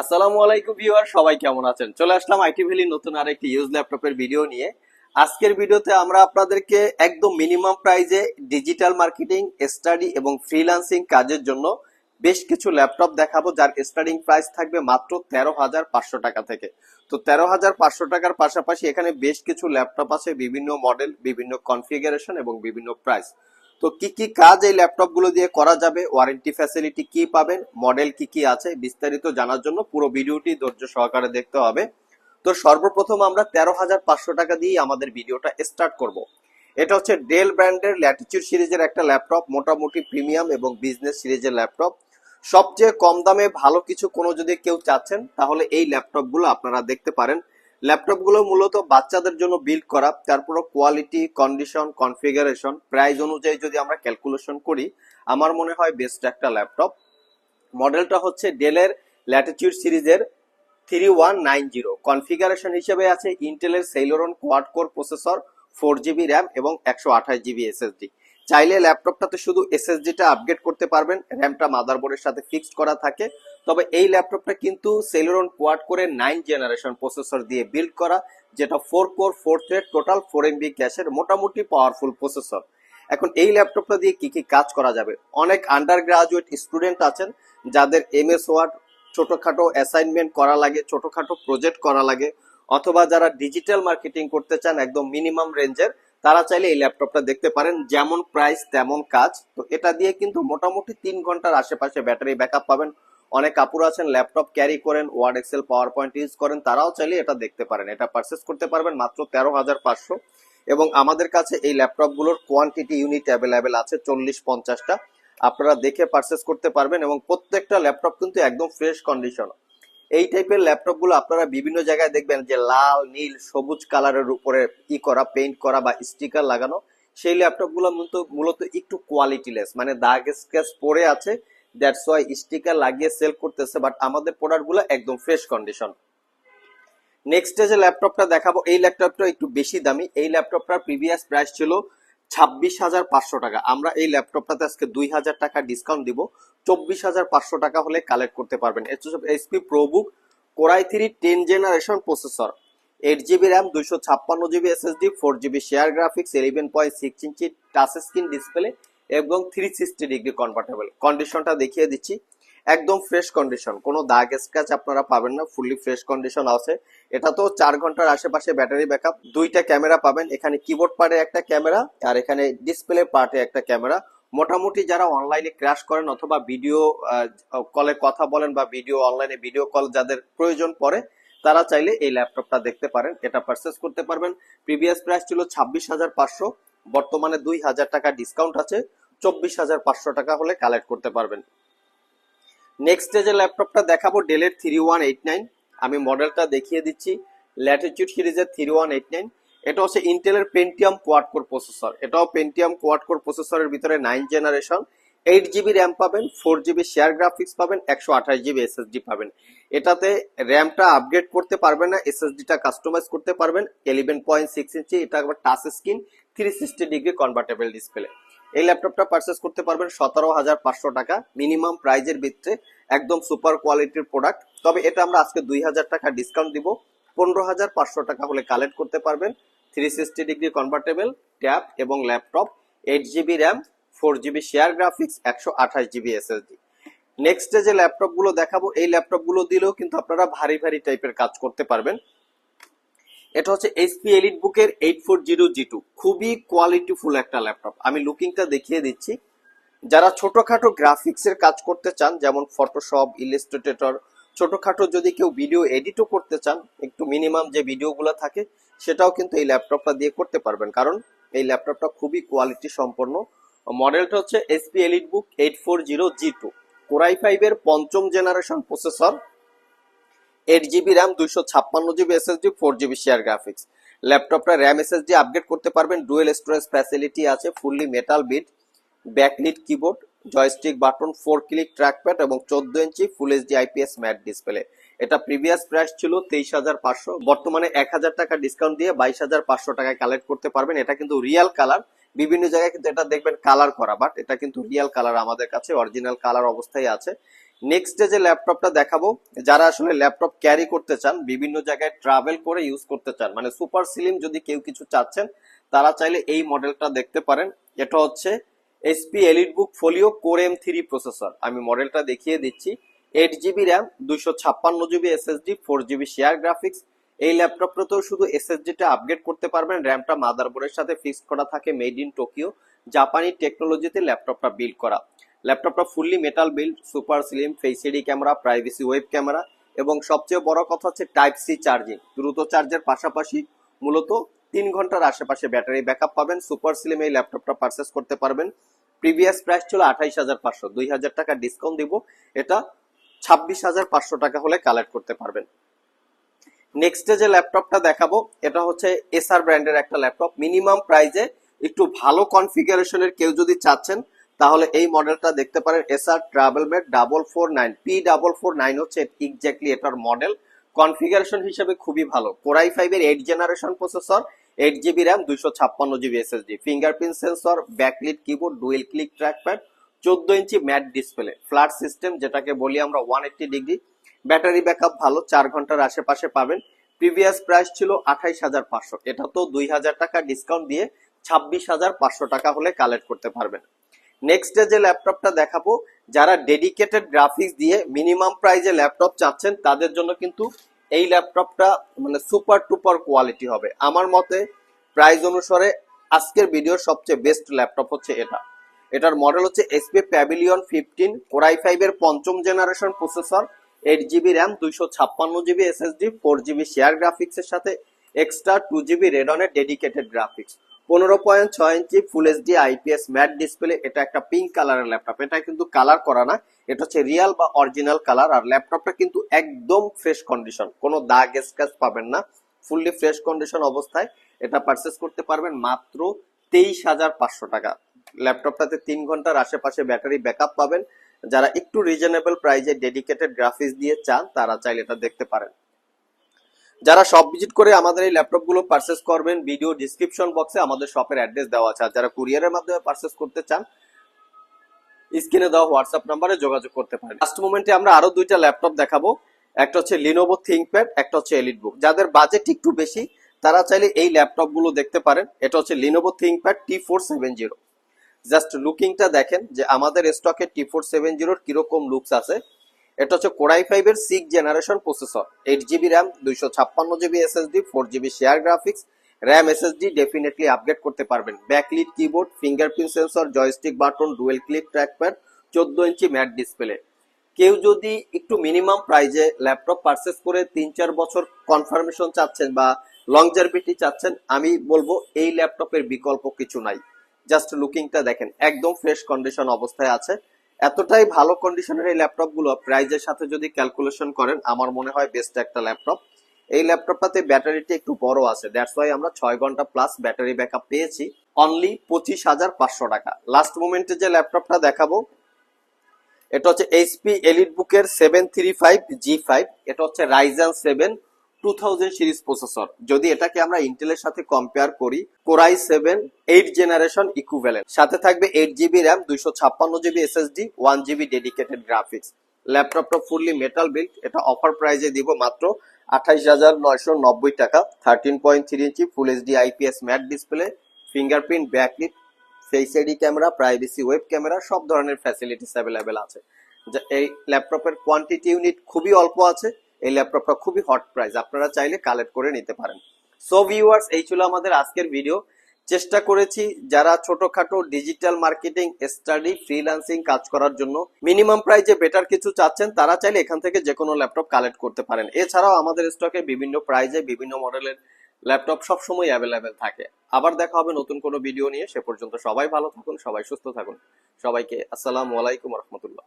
আসসালামু আলাইকুম ভিউয়ার, সবাই কেমন আছেন? চলে আসলাম আইটি ভ্যালি নতুন আর একটি ইউজ ল্যাপটপের ভিডিও নিয়ে। আজকের ভিডিওতে আমরা আপনাদেরকে একদম মিনিমাম প্রাইজে ডিজিটাল মার্কেটিং, স্টাডি এবং ফ্রিল্যান্সিং কাজের জন্য বেশ কিছু ল্যাপটপ দেখাবো, যার স্টার্টিং প্রাইস থাকবে মাত্র তেরো হাজার পাঁচশো টাকা থেকে। তো তেরো হাজার পাঁচশো টাকার পাশাপাশি এখানে বেশ কিছু ল্যাপটপ আছে, বিভিন্ন মডেল, বিভিন্ন কনফিগারেশন এবং বিভিন্ন প্রাইস। তো কি কি কাজ এই ল্যাপটপগুলো দিয়ে করা যাবে? ওয়ারেন্টি ফ্যাসিলিটি কি পাবেন? মডেল কি কি আছে? বিস্তারিত জানার জন্য পুরো ভিডিওটি ধৈর্য সহকারে দেখতে হবে। তো সর্বপ্রথম আমরা তেরো হাজার পাঁচশো টাকা দিয়ে আমাদের ভিডিওটা স্টার্ট করব। এটা হচ্ছে ডেল ব্র্যান্ডের ল্যাটিচিউড সিরিজের একটা ল্যাপটপ, মোটামুটি প্রিমিয়াম এবং বিজনেস সিরিজের ল্যাপটপ। সবচেয়ে কম দামে ভালো কিছু কোনো যদি কেউ চাচ্ছেন, তাহলে এই ল্যাপটপগুলো আপনারা দেখতে পারেন। ল্যাপটপগুলো মূলত বাচ্চাদের জন্য বিল্ড করা তারপর কোয়ালিটি কন্ডিশন কনফিগারেশন প্রাইস অনুযায়ী যদি আমরা ক্যালকুলেশন করি, আমার মনে হয় বেস্ট একটা ল্যাপটপ। মডেলটা হচ্ছে ডেলের ল্যাটিটিউড সিরিজের three one nine zero configuration হিসেবে আছে ইন্টেলের Celeron quad core processor four GB RAM এবং একশো আঠাশ জিবি এসএসডি চাইলে ল্যাপটপটাতে শুধু এসএসডিটা আপগ্রেড করতে পারবেন র্যামটা মাদারবোর্ডের সাথে ফিক্সড করা থাকে। তবে এই ল্যাপটপটা কিন্তু সেলোরন কোয়াড করে নাইন জেনারেশন প্রসেসর দিয়ে বিল্ড করা, যেটা four core four thread total four MB ক্যাশের মোটামুটি পাওয়ারফুল প্রসেসর এখন এই ল্যাপটপটা দিয়ে কি কি কাজ করা যাবে? অনেক আন্ডার গ্রাজুয়েট স্টুডেন্ট আছেন, যাদের এম এস ওয়ার্ড ছোটখাটো অ্যাসাইনমেন্ট করা লাগে, ছোটখাটো প্রজেক্ট করা লাগে, অথবা যারা ডিজিটাল মার্কেটিং করতে চান, একদম মিনিমাম রেঞ্জের তারা চাইলে এই ল্যাপটপটা দেখতে পারেন। যেমন প্রাইস তেমন কাজ। তো এটা দিয়ে কিন্তু মোটামুটি তিন ঘণ্টার আশেপাশে ব্যাটারি ব্যাকআপ পাবেন। অনেক কাপড় আছেন, ল্যাপটপ ক্যারি করেন word excel power point use করেন। তারাও চাইলে এটা দেখতে পারেন। এটা পারচেস করতে পারবেন মাত্র তেরো হাজার পাঁচশো। এবং আমাদের কাছে এই ল্যাপটপগুলোর কোয়ান্টিটি ইউনিট অ্যাভেলেবেল আছে চল্লিশ পঞ্চাশটা। আপনারা দেখে পারচেস করতে পারবেন এবং প্রত্যেকটা ল্যাপটপ কিন্তু একদম ফ্রেশ কন্ডিশন এই টাইপের ল্যাপটপগুলো আপনারা বিভিন্ন জায়গায় দেখবেন যে লাল, নীল, সবুজ কালারের উপরে ই করা পেইন্ট করা বা স্টিকার লাগানো, সেই ল্যাপটপগুলো মূলত একটু কোয়ালিটিলেস মানে দাগ স্কেচ পরে আছে দ্যাটস ওয়াই স্টিকার লাগিয়ে সেল করতেছে বাট আমাদের প্রোডাক্টগুলো একদম ফ্রেশ কন্ডিশন নেক্সট যে ল্যাপটপটা দেখাবো, এই ল্যাপটপটা একটু বেশি দামি, এই ল্যাপটপটার প্রিভিয়াস প্রাইস ছিল ছাব্বিশ হাজার পাঁচশো টাকা। আমরা এই ল্যাপটপটাতে আজকে দুই হাজার টাকা ডিসকাউন্ট দিব। চব্বিশ হাজার পাঁচশো টাকা হলে কালেক্ট করতে পারবেন। HP ProBook core i three ten generation processor eight GB RAM দুইশো ছাপ্পান্ন GB SSD four GB share graphics eleven point six inch touch screen display এবং থ্রি সিক্সটি ডিগ্রি কনভার্টেবল কন্ডিশনটা দেখিয়ে দিচ্ছি। একদম ফ্রেশ কন্ডিশন কোনো দাগ স্ক্র্যাচ আপনারা পাবেন না ফুললি ফ্রেশ কন্ডিশন আছে। এটা তো চার ঘণ্টার আশেপাশে ব্যাটারি ব্যাকআপ দুইটা ক্যামেরা পাবেন, এখানে কিবোর্ড পার্টে একটা ক্যামেরা আর এখানে ডিসপ্লে পার্টে একটা ক্যামেরা মোটামুটি যারা অনলাইনে ক্র্যাশ করেন অথবা ভিডিও কলে কথা বলেন বা ভিডিও অনলাইনে ভিডিও কল যাদের প্রয়োজন পড়ে, তারা চাইলে এই ল্যাপটপটা দেখতে পারেন। এটা পারচেস করতে পারবেন। প্রিভিয়াস প্রাইস ছিল ছাব্বিশ হাজার পাঁচশো। বর্তমানে দুই হাজার টাকা ডিসকাউন্ট আছে। চব্বিশ হাজার পাঁচশো টাকা হলে কালেক্ট করতে পারবেন। নেক্সট যে ল্যাপটপটা দেখাবো ডেলের থ্রি ওয়ান এইট নাইন আমি মডেলটা দেখিয়ে দিচ্ছি। ল্যাটিচিউড সিরিজের থ্রি ওয়ান এইট নাইন এটা হচ্ছে ইন্টেলের পেন্টিয়াম কোয়াড কোর প্রসেসর এটাও পেন্টিয়াম কোয়াড কোর প্রসেসরের ভিতরে nine generation eight GB RAM পাবেন ফোর জিবি শেয়ার গ্রাফিক্স পাবেন, একশো আঠাশ জিবি এসএসডি পাবেন। এটাতে র্যামটা আপগ্রেড করতে পারবেন না এসএসডিটা কাস্টমাইজ করতে পারবেন। ইলেভেন পয়েন্ট সিক্স ইঞ্চি এটা আবার touch screen three sixty degree convertible display এই ল্যাপটপটা পারচেস করতে পারবেন সতেরো হাজার পাঁচশো টাকা। মিনিমাম প্রাইজের ভিতরে একদম সুপার কোয়ালিটির প্রোডাক্ট তবে এটা আমরা আজকে দুই হাজার টাকা ডিসকাউন্ট দিব। পনেরো হাজার পাঁচশো টাকা হলে কালেক্ট করতে পারবেন। Three sixty degree convertible tab এবং laptop eight GB RAM four GB share graphics একশো আঠাশ জিবি এসএসডি নেক্সট যে ল্যাপটপগুলো দেখাবো, এই ল্যাপটপগুলো দিলেও কিন্তু আপনারা ভারী ভারী টাইপের কাজ করতে পারবেন। এটা হচ্ছে এইচপি এলিট বুকের eight four zero G two খুবই কোয়ালিটিফুল একটা ল্যাপটপ আমি লুকিংটা দেখিয়ে দিচ্ছি। যারা ছোটখাটো গ্রাফিক্সের কাজ করতে চান, যেমন ফটোশপ ইলিস্ট্রেটর ছোটখাটো যদি কেউ ভিডিও এডিটও করতে চান, একটু মিনিমাম যে ভিডিওগুলো থাকে, সেটাও কিন্তু এই ল্যাপটপটা দিয়ে করতে পারবেন। কারণ এই ল্যাপটপটা খুবই কোয়ালিটি সম্পন্ন। মডেলটা হচ্ছে HP elite book eight four zero G two core i ফাইভের পঞ্চম generation processor eight GB RAM দুইশো ছাপ্পান্ন GB SSD four GB share graphics ল্যাপটপটা র্যাম এসএসডি আপগ্রেড করতে পারবেন ডুয়েল স্টোরেজ ফ্যাসিলিটি আছে fully metal build backlit keyboard joystick button four click trackpad এবং চোদ্দ inch full HD IPS matte display এটা previous price ছিল তেইশ হাজার পাঁচশো, বর্তমানে এক হাজার টাকা ডিসকাউন্ট দিয়ে বাইশ হাজার পাঁচশো টাকায় কালেক্ট করতে পারবেন। এটা কিন্তু রিয়েল কালার বিভিন্ন জায়গায় কিন্তু এটা দেখবেন কালার করা বাট এটা কিন্তু রিয়েল কালার আমাদের কাছে অরিজিনাল কালার অবস্থায় আছে। নেক্সট যে ল্যাপটপটা দেখাবো, যারা আসলে ল্যাপটপ ক্যারি করতে চান, বিভিন্ন জায়গায় ট্রাভেল করে ইউজ করতে চান মানে সুপার স্লিম যদি কেউ কিছু চাচ্ছেন, তারা চাইলে এই মডেলটা দেখতে পারেন। এটা হচ্ছে HP elite book folio core M three processor আমি মডেলটা দেখিয়ে দিচ্ছি। এইট জিবি র্যাম দুইশো ছাপ্পান্ন GB SSD four GB share graphics এই ল্যাপটপটাতেও শুধু এসএসডিটা আপগ্রেড করতে পারবেন র্যামটা মাদারবোর্ডের সাথে ফিক্সড করা থাকে মেড ইন টোকিও জাপানি টেকনোলজিতে ল্যাপটপটা বিল্ড করা। ল্যাপটপটা fully metal build super slim ফেসিডি camera privacy web camera এবং সবচেয়ে বড় কথা হচ্ছে টাইপ সি চার্জিং দ্রুত চার্জের পাশাপাশি মূলত তিন ঘণ্টার আশেপাশে ব্যাটারি ব্যাকআপ পাবেন সুপার স্লিম এই ল্যাপটপটা পারচেস করতে পারবেন। প্রিভিয়াস প্রাইস ছিল আঠাইশ হাজার পাঁচশো, দুই হাজার টাকা ডিসকাউন্ট দিব, এটা ছাব্বিশ হাজার পাঁচশো টাকা হলে কালেক্ট করতে পারবেন। নেক্সট যে ল্যাপটপটা দেখাবো, এটা হচ্ছে এসআর ব্র্যান্ডের একটা ল্যাপটপ। মিনিমাম প্রাইজে একটু ভালো কনফিগারেশনের কেউ যদি চাচ্ছেন তাহলে এই মডেলটা দেখতে পারেন Acer travel bed double four nine P double four nine হচ্ছে এক্স্যাক্টলি এটার মডেল। কনফিগারেশন হিসেবে খুবই ভালো। কোরাই ফাইভ এর eight generation processor eight GB RAM দুইশো ছাপ্পান্ন GB SSD fingerprint sensor backlit keyboard dual click trackpad চোদ্দ inch matte display flat system যেটাকে বলি আমরা one eighty degree battery backup ভালো, চার ঘণ্টার আশেপাশে পাবেন। প্রিভিয়াস প্রাইস ছিল আঠাইশ হাজার পাঁচশো। এটা তো দুই হাজার টাকা ডিসকাউন্ট দিয়ে ছাব্বিশ হাজার পাঁচশো টাকা হলে কালেক্ট করতে পারবেন। নেক্সট ডে যে ল্যাপটপটা দেখাবো, যারা ডেডিকেটেড গ্রাফিক্স দিয়ে মিনিমাম প্রাইজে ল্যাপটপ চাচ্ছেন, তাদের জন্য কিন্তু এই ল্যাপটপটা মানে সুপার টুপার কোয়ালিটি হবে। আমার মতে প্রাইস অনুসারে আজকের ভিডিওর সবচেয়ে বেস্ট ল্যাপটপ হচ্ছে এটা। এটার মডেল হচ্ছে HP Pavilion fifteen core i five এর পঞ্চম generation processor eight GB RAM দুইশো ছাপ্পান্ন GB SSD four GB share graphics এর সাথে এক্সট্রা টু জিবি রেডনের ডেডিকেটেড গ্রাফিক্স পনেরো পয়েন্ট ছয় inch full HD IPS matte display এটা একটা পিঙ্ক কালারের ল্যাপটপ এটা কিন্তু কালার করা না, এটা হচ্ছে রিয়াল বা অরিজিনাল কালার আর ল্যাপটপটা কিন্তু একদম ফ্রেশ কন্ডিশন কোনো দাগ স্ক্র্যাচ পাবেন না। ফুললি ফ্রেশ কন্ডিশন অবস্থায়, এটা পারচেস করতে পারবেন মাত্র তেইশ হাজার পাঁচশো টাকা। ল্যাপটপটাতে তিন ঘণ্টার আশেপাশে ব্যাটারি ব্যাকআপ পাবেন। যারা একটু রিজনেবল প্রাইজে ডেডিকেটেড গ্রাফিক্স দিয়ে চান, তারা চাইলে এটা দেখতে পারেন। যারা শপ ভিজিট করে আমাদের এই ল্যাপটপগুলো পারচেস করবেন ভিডিও ডিসক্রিপশন বক্সে আমাদের শপের অ্যাড্রেস দেওয়া আছে। আর যারা কুরিয়ারের মাধ্যমে পারচেস করতে চান স্ক্রিনে দেওয়া হোয়াটসঅ্যাপ নাম্বারে যোগাযোগ করতে পারেন। লাস্ট মোমেন্টে আমরা আরও দুইটা ল্যাপটপ দেখাবো। একটা হচ্ছে লিনোভো থিঙ্কপ্যাড একটা হচ্ছে এলিট বুক যাদের বাজেট একটু বেশি, তারা চাইলে এই ল্যাপটপগুলো দেখতে পারেন। এটা হচ্ছে Lenovo ThinkPad T four seven zero just লুকিংটা দেখেন যে আমাদের স্টকে টি ফোর সেভেন জিরোর কীরকম লুকস আছে। এটা হচ্ছে কোরাই ফাইভ এর six generation processor eight GB RAM দুইশো ছাপ্পান্ন GB SSD four GB share graphics RAM SSD definitely upgrade করতে পারবেন। Backlit keyboard fingerprint sensor joystick button dual click trackpad চোদ্দ ইঞ্চি ম্যাট ডিসপ্লে কেউ যদি একটু মিনিমাম প্রাইজে ল্যাপটপ পারচেস করে তিন চার বছর কনফার্মেশন চাচ্ছেন বা লংজারভিটি চাচ্ছেন, আমি বলব এই ল্যাপটপের বিকল্প কিছু নাই। জাস্ট লুকিংটা দেখেন, একদম ফ্রেশ কন্ডিশন অবস্থায় আছে। এতটাই ভালো কন্ডিশনের এই ল্যাপটপগুলো প্রাইজের সাথে যদি ক্যালকুলেশন করেন, আমার মনে হয় বেস্ট একটা ল্যাপটপ। এই ল্যাপটপটাতে ব্যাটারিটি একটু বড় আছে দ্যাটস ওয়াই আমরা ছয় ঘণ্টা প্লাস ব্যাটারি ব্যাকআপ পেয়েছি। অনলি পঁচিশ হাজার পাঁচশো টাকা। লাস্ট মোমেন্টে যে ল্যাপটপটা দেখাবো, এটা হচ্ছে এইচপি এলিট বুকের seven three five G five এটা হচ্ছে Ryzen seven two thousand series processor যদি এটাকে আমরা ইন্টেলের সাথে কম্পেয়ার করি core i seven eight generation equivalent সাথে থাকবে এইট জিবি র্যাম দুইশো ছাপ্পান্ন GB SSD one GB dedicated graphics ল্যাপটপটা ফুললি মেটাল বিল্ড এটা অফার প্রাইজে দিব মাত্র আঠাইশ হাজার নয়শো নব্বই টাকা। Thirteen point three inch full HD IPS matte display fingerprint backlit face ID camera privacy web camera সব ধরনের ফ্যাসিলিটিস অ্যাভেলেবেল আছে। এই ল্যাপটপের কোয়ান্টিটি ইউনিট খুবই অল্প আছে। এই ল্যাপটপটা খুবই হট প্রাইস আপনারা চাইলে কালেক্ট করে নিতে পারেন। সো ভিউয়ার্স এই ছিল আমাদের আজকের ভিডিও চেষ্টা করেছি যারা ছোটখাটো ডিজিটাল মার্কেটিং স্টাডি ফ্রিল্যান্সিং কাজ করার জন্য মিনিমাম প্রাইজে বেটার কিছু চাচ্ছেন, তারা চাইলে এখান থেকে যে কোনো ল্যাপটপ কালেক্ট করতে পারেন। এছাড়াও আমাদের স্টকে বিভিন্ন প্রাইজে বিভিন্ন মডেলের ল্যাপটপ সবসময় অ্যাভেলেবেল থাকে। আবার দেখা হবে নতুন কোনো ভিডিও নিয়ে। সে পর্যন্ত সবাই ভালো থাকুন, সবাই সুস্থ থাকুন। সবাইকে আসসালামু আলাইকুম রহমতুল্লাহ।